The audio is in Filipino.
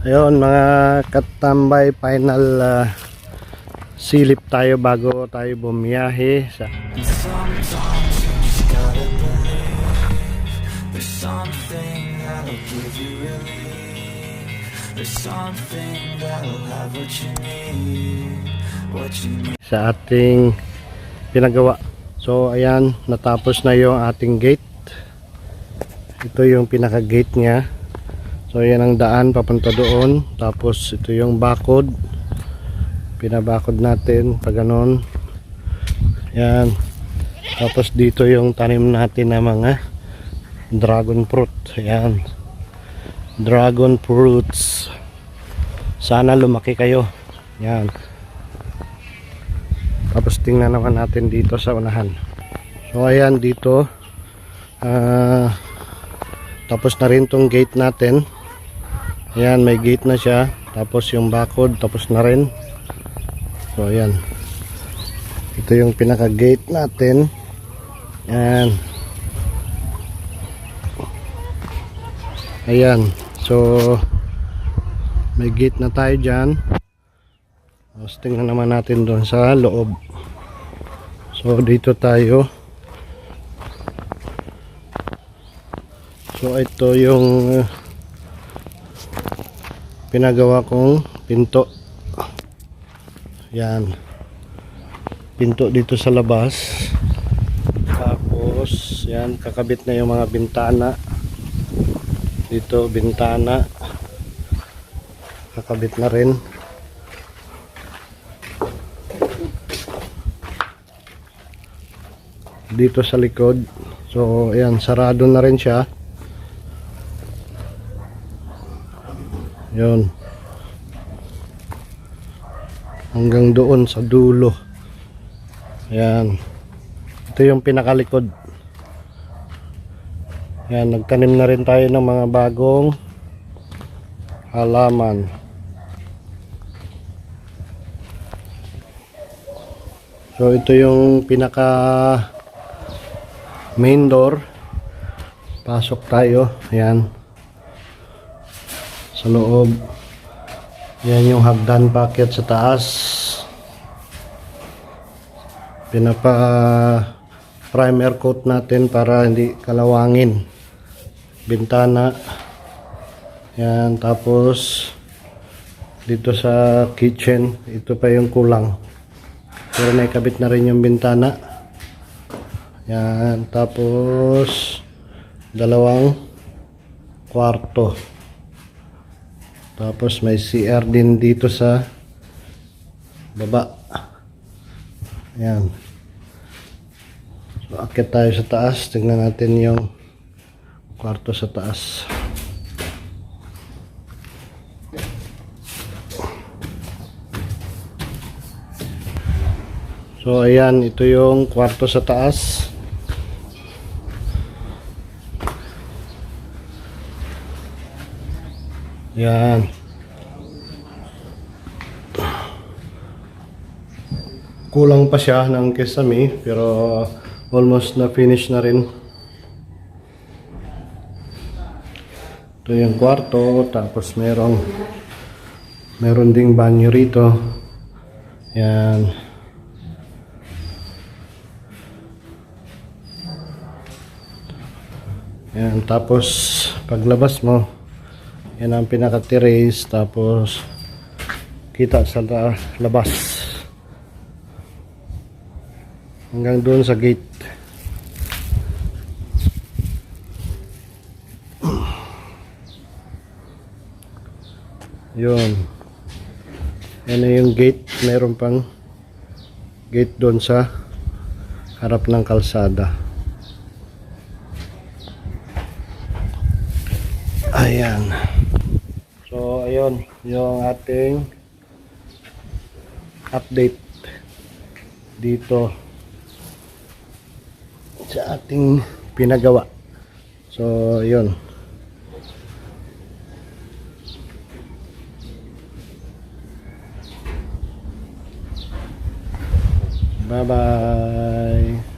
Ayun mga katambay, final ah, silip tayo bago tayo bumiyahe sa sa ating pinagawa. So ayan, natapos na yung ating gate. Ito yung pinaka gate niya. So yan ang daan papunta doon. Tapos ito yung bakod. Pinabakod natin pag ganon. Yan. Tapos dito yung tanim natin na mga dragon fruit. Ayan. Dragon fruits. Sana lumaki kayo. Yan. Tapos tingnan naman natin dito sa unahan. So ayan dito. ah, tapos na rin tong gate natin. Ayan may gate na siya. Tapos yung bakod tapos na rin. So ayan. Ito yung pinaka gate natin. Ayan. Ayan. So may gate na tayo dyan. Tapos tingnan naman natin doon sa loob. So dito tayo. So ito yung uh, pinagawa kong pinto. Yan. Pinto dito sa labas. Tapos yan kakabit na yung mga bintana. Dito bintana. Kakabit na rin. dito sa likod. So, ayan, sarado na rin siya. Yun. Hanggang doon sa dulo. Ayan. Ito yung pinakalikod. Ayan, nagtanim na rin tayo ng mga bagong halaman. So, ito yung pinaka main door pasok tayo ayan sa loob. Yan yung hagdan packet sa taas. Pinapa primer coat natin para hindi kalawangin. Bintana. Yan tapos dito sa kitchen ito pa yung kulang. Pero naikabit na rin yung bintana. Yan, tapos dalawang kwarto. Tapos may CR din dito sa baba. Yan. So, akit tayo sa taas. Tingnan natin yung kwarto sa taas. So, ayan. Ito yung kwarto sa taas. Yan. Kulang pa siya ng kesame pero almost na finish na rin. Ito yung kwarto tapos merong meron ding banyo rito. Yan. Yan tapos paglabas mo yan ang pinaka-terrace tapos kita sa la- labas. Hanggang doon sa gate. Yun. Yan yung gate? Meron pang gate doon sa harap ng kalsada. Ayan So, ayun, yung ating update dito sa ating pinagawa. So, ayun. Bye-bye.